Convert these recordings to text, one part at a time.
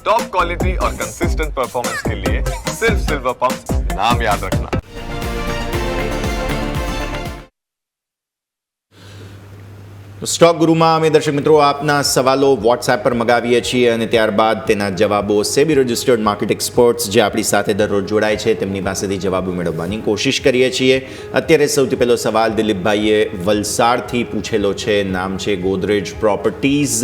Top quality और consistent performance के लिए सिर्फ सिल्वर पंप नाम याद रखना સ્ટોક ગુરુમાં અમે દર્શક મિત્રો આપના સવાલો વોટ્સએપ પર મગાવીએ છીએ અને ત્યારબાદ તેના જવાબો સેબી રજિસ્ટર્ડ માર્કેટ એક્સપર્ટ્સ જે આપણી સાથે દરરોજ જોડાય છે તેમની પાસેથી જવાબો મેળવવાની કોશિશ કરીએ છીએ અત્યારે સૌથી પહેલો સવાલ દિલીપભાઈએ વલસાડથી પૂછેલો છે નામ છે ગોદરેજ પ્રોપર્ટીઝ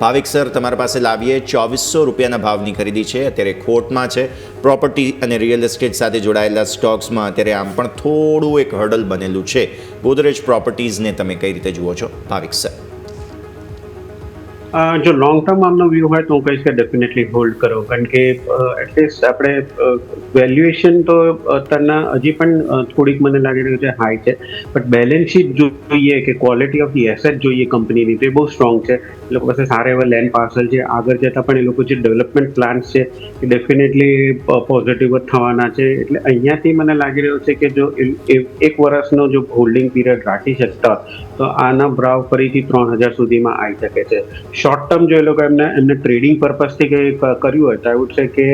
ભાવિક સર, તમારા પાસે લાવીએ ચોવીસો રૂપિયાના ભાવની ખરીદી છે. અત્યારે ખોટમાં છે. પ્રોપર્ટી અને રિયલ એસ્ટેટ સાથે જોડાયેલા સ્ટોક્સમાં અત્યારે આમ પણ થોડું એક હર્ડલ બનેલું છે. ગોદરેજ પ્રોપર્ટીઝને તમે કઈ રીતે જુઓ છો, ભાવિક સર? જો લોંગ ટર્મ આમનો વ્યૂ હોય તો હું કહીશ કે ડેફિનેટલી હોલ્ડ કરો. કારણ કે એટલીસ્ટ આપણે વેલ્યુએશન તો અત્યારના હજી પણ થોડીક મને લાગી રહ્યું છે હાઈ છે. બટ બેલેન્સ શીટ જોઈએ કે ક્વોલિટી ઓફ ધી એસેટ જોઈએ કંપનીની તો એ બહુ સ્ટ્રોંગ છે. એ લોકો પાસે સારા એવા લેન્ડ પાર્સલ છે. આગળ જતાં પણ એ લોકો જે ડેવલપમેન્ટ પ્લાન્સ છે, એ ડેફિનેટલી પોઝિટિવ જ થવાના છે. એટલે અહીંયાથી મને લાગી રહ્યું છે કે જો એક વર્ષનો જો હોલ્ડિંગ પીરિયડ રાખી શકતા, તો આના ભાવ ફરીથી ત્રણ હજાર સુધીમાં આવી શકે છે. શોર્ટ ટર્મ જો એ લોકો એમને એમને ટ્રેડિંગ પર્પઝથી કંઈ કર્યું હોય તો આઈ વુડ છે કે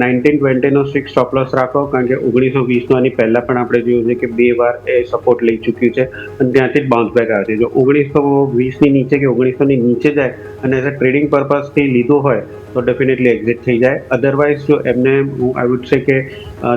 નાઇન્ટીન ટ્વેન્ટીનો સિક્સ સ્ટોપ લોસ રાખો, કારણ કે ઓગણીસો વીસનો આની પહેલાં પણ આપણે જોયું છે કે બે વાર એ સપોર્ટ લઈ ચૂક્યું છે અને ત્યાંથી જ બાઉન્સ બેક આવે છે. જો ઓગણીસો વીસની નીચે કે ઓગણીસોની નીચે જાય અને એઝ અ ટ્રેડિંગ પર્પઝથી લીધો હોય તો ડેફિનેટલી એક્ઝિટ થઈ જાય. અધરવાઇઝ જો એમને હું આઈ વુડ છે કે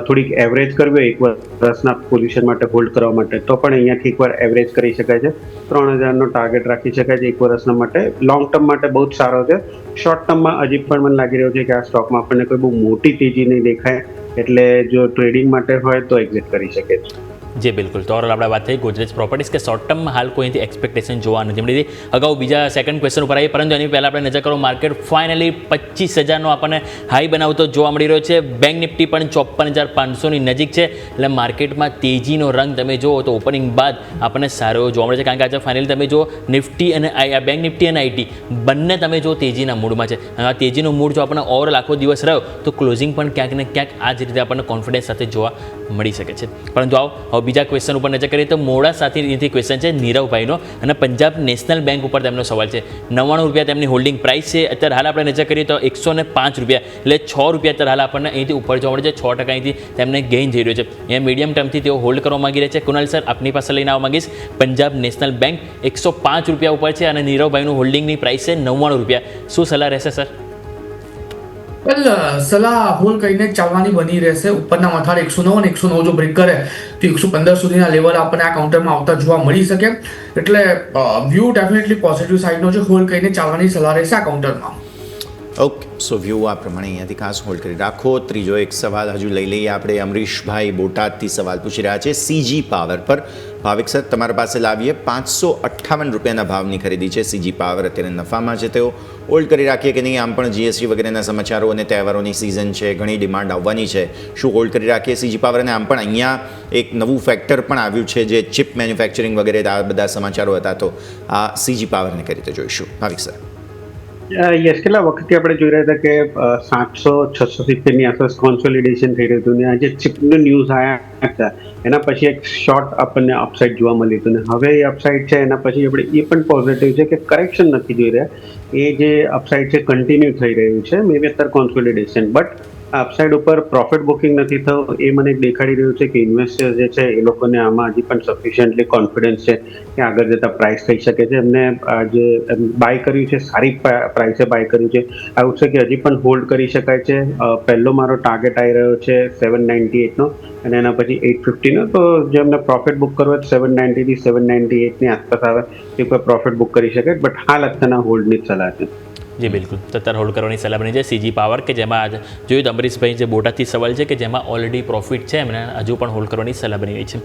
થોડીક એવરેજ કરવી હોય, એક વર્ષના પોઝિશન માટે હોલ્ડ કરવા માટે, તો પણ અહીંયાથી એકવાર એવરેજ કરી શકાય છે. ત્રણ હજારનો ટાર્ગેટ રાખી શકાય છે એક વર્ષના માટે. લોંગ ટર્મ માટે બહુ જ સારો છે. શોર્ટ ટર્મમાં હજી પણ મને લાગી રહ્યું છે કે આ સ્ટોકમાં આપણને કોઈ બહુ મોટી તેજી નહીં દેખાય. એટલે જો ટ્રેડિંગ માટે હોય તો એક્ઝિટ કરી શકે છે. જી, બિલકુલ. તો આપણે વાત થઈ ગોદરેજ પ્રોપર્ટીઝ કે શોર્ટ ટર્મમાં હાલ કોઈ એક્સપેક્ટેશન જોવા નથી મળી અગાઉ બીજા સેકન્ડ ક્વેશ્ચન ઉપર આવીએ, પરંતુ એની પહેલાં આપણે નજર કરો માર્કેટ ફાઇનલી પચીસ હજારનો આપણને હાઈ બનાવતો જોવા મળી રહ્યો છે. બેંક નિફ્ટી પણ ચોપન હજાર પાંચસોની નજીક છે. એટલે માર્કેટમાં તેજીનો રંગ તમે જુઓ તો ઓપનિંગ બાદ આપણને સારો જોવા મળે છે. કારણ કે આજે ફાઇનલી તમે જો નિફ્ટી અને આ બેંક નિફ્ટી અને આઈટી બંને તમે જો તેજીના મૂડમાં છે. આ તેજીનો મૂડ જો આપણને ઓવરઓલ આખો દિવસ રહ્યો, તો ક્લોઝિંગ પણ ક્યાંક ને ક્યાંક આ જ રીતે આપણને કોન્ફિડન્સ સાથે જોવા મળી શકે છે. પરંતુ આવો, હવે બીજા ક્વેશ્ચન ઉપર નજર કરીએ તો મોડા સાથેથી ક્વેશ્ચન છે નીરવભાઈનો અને પંજાબ નેશનલ બેંક ઉપર તેમનો સવાલ છે. નવ્વાણું રૂપિયા તેમની હોલ્ડિંગ પ્રાઇસ છે. અત્યારે હાલ આપણે નજર કરીએ તો એકસો પાંચ રૂપિયા એટલે છ રૂપિયા અત્યારે હાલ આપણને અહીંથી ઉપર જોવા મળે છે. છ ટકા અહીંથી તેમને ગેઇન જઈ રહ્યો છે. અહીંયા મીડિયમ ટર્મથી તેઓ હોલ્ડ કરવા માગી રહ્યા છે. કુનાલ સર, આપની પાસે લઈને આવવા માંગીશ. પંજાબ નેશનલ બેંક એકસો પાંચ રૂપિયા ઉપર છે અને નીરવભાઈનું હોલ્ડિંગની પ્રાઇસ છે નવ્વાણું રૂપિયા. શું સલાહ રહેશે, સર? વેલ સલાહ હોલ કરીને ચાલવાની બની રહેશે. ઉપરના મથાળ એકસો નવ અને એકસો નવ જો બ્રેક કરે, તો એકસો પંદર સુધીના લેવલ આપણને આ કાઉન્ટરમાં આવતા જોવા મળી શકે. એટલે વ્યૂ ડેફિનેટલી પોઝિટિવ સાઈડનો છે હોલ કરીને ચાલવાની સલાહ રહેશે આ કાઉન્ટરમાં ઓકે સો વ્યૂ આ પ્રમાણે અહીંયાથી ખાસ હોલ્ડ કરી રાખો. ત્રીજો એક સવાલ હજુ લઈ લઈએ. આપણે અમરીશભાઈ બોટાદથી સવાલ પૂછી રહ્યા છે. સીજી પાવર પર. ભાવિક સર, તમારા પાસે લાવીએ. પાંચસો અઠ્ઠાવન રૂપિયાના ભાવની ખરીદી છે સીજી પાવર અત્યારે નફામાં છે તેઓ. હોલ્ડ કરી રાખીએ કે નહીં? આમ પણ જીએસટી વગેરેના સમાચારો અને તહેવારોની સિઝન છે. ઘણી ડિમાન્ડ આવવાની છે. શું હોલ્ડ કરી રાખીએ સીજી પાવર અને આમ પણ અહીંયા એક નવું ફેક્ટર પણ આવ્યું છે જે ચિપ મેન્યુફેક્ચરિંગ વગેરે આ બધા સમાચારો હતા. તો આ સીજી પાવરને કરી રીતે જોઈશું. ભાવિક સર. યસ, કેટલા વખતથી આપણે જોઈ રહ્યા હતા કે સાતસો, છસો સિત્તેરની આસપાસ કોન્સોલિડેશન થઈ રહ્યું હતું ને આજે ચિપનું ન્યૂઝ આવ્યા હતા. એના પછી એક શોર્ટ આપણને અપસાઇડ જોવા મળ્યું હતું ને હવે એ અપસાઇડ છે, એના પછી આપણે એ પણ પોઝિટિવ છે કે કરેક્શન નથી જોઈ રહ્યા. એ જે અપસાઇડ છે કન્ટિન્યુ થઈ રહ્યું છે. મે બી અત્યારે કોન્સોલિડેશન બટ અપસાઇડ ઉપર પ્રોફિટ બુકિંગ નથી થયું, એ મને દેખાડી રહ્યું છે કે ઇન્વેસ્ટર જે છે, એ લોકોને આમાં હજી પણ સફિશિયન્ટલી કોન્ફિડન્સ છે કે આગળ જતાં પ્રાઇસ થઈ શકે છે. એમને જે બાય કર્યું છે, સારી પ્રાઇસે બાય કર્યું છે. આવું છે કે હજી પણ હોલ્ડ કરી શકાય છે. પહેલો મારો ટાર્ગેટ આવી રહ્યો છે સેવન નાઇન્ટી એટનો અને એના પછી એટ ફિફ્ટીનો તો જે એમને પ્રોફિટ બુક કરવો હોય સેવન નાઇન્ટીથી સેવન નાઇન્ટી એટની આસપાસ આવે તે કોઈ પ્રોફિટ બુક કરી શકે બટ હાલ અત્યારના હોલ્ડની જ સલાહ છે. જી, બિલકુલ. તો અત્યારે હોલ્ડ કરવાની સલાહ બની છે સીજી પાવર કે જેમાં આજ જોયું, તો અમરીશભાઈ જે બોટાદથી સવાલ છે કે જેમાં ઓલરેડી પ્રોફિટ છે, એમને હજુ પણ હોલ્ડ કરવાની સલાહ બની રહી છે.